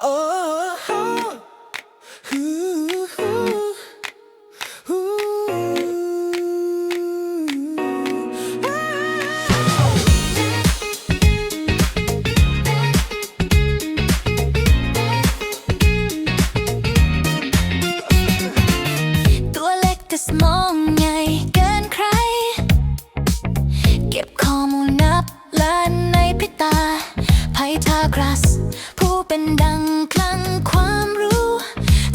ตัวเล็กแต่สมองใหญ่เกินใคร เก็บข้อมูลนับล้านในพริบตาไพทากรัส ผู้เป็นดัง คลังความรู้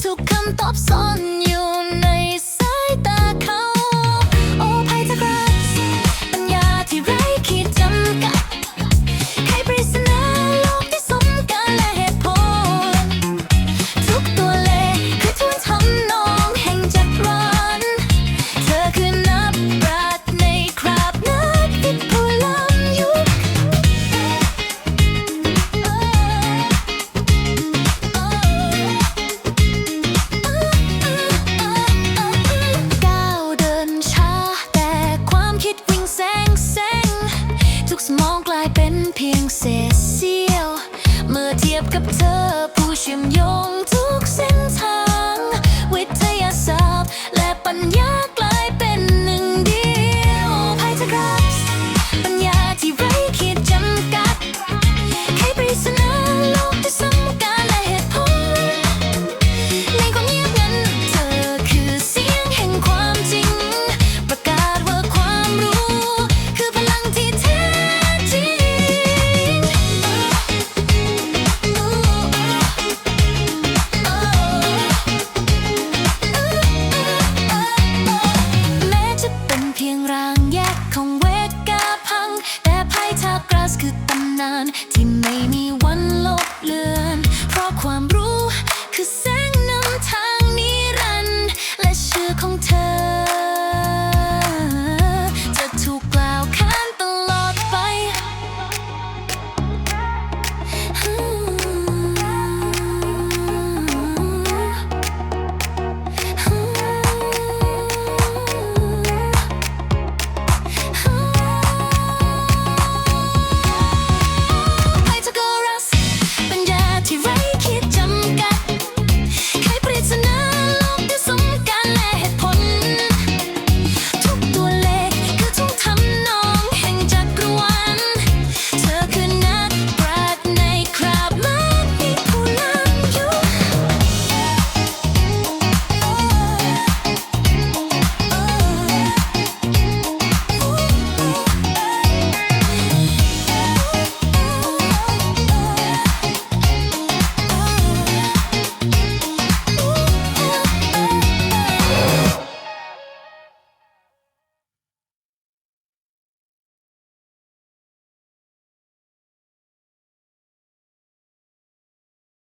ทุกคำตอบซ่อนอยู่ใน เสียเสียว เมื่อเทียบกับเธอผู้เชื่อมโยง นั้นที่ไม่มี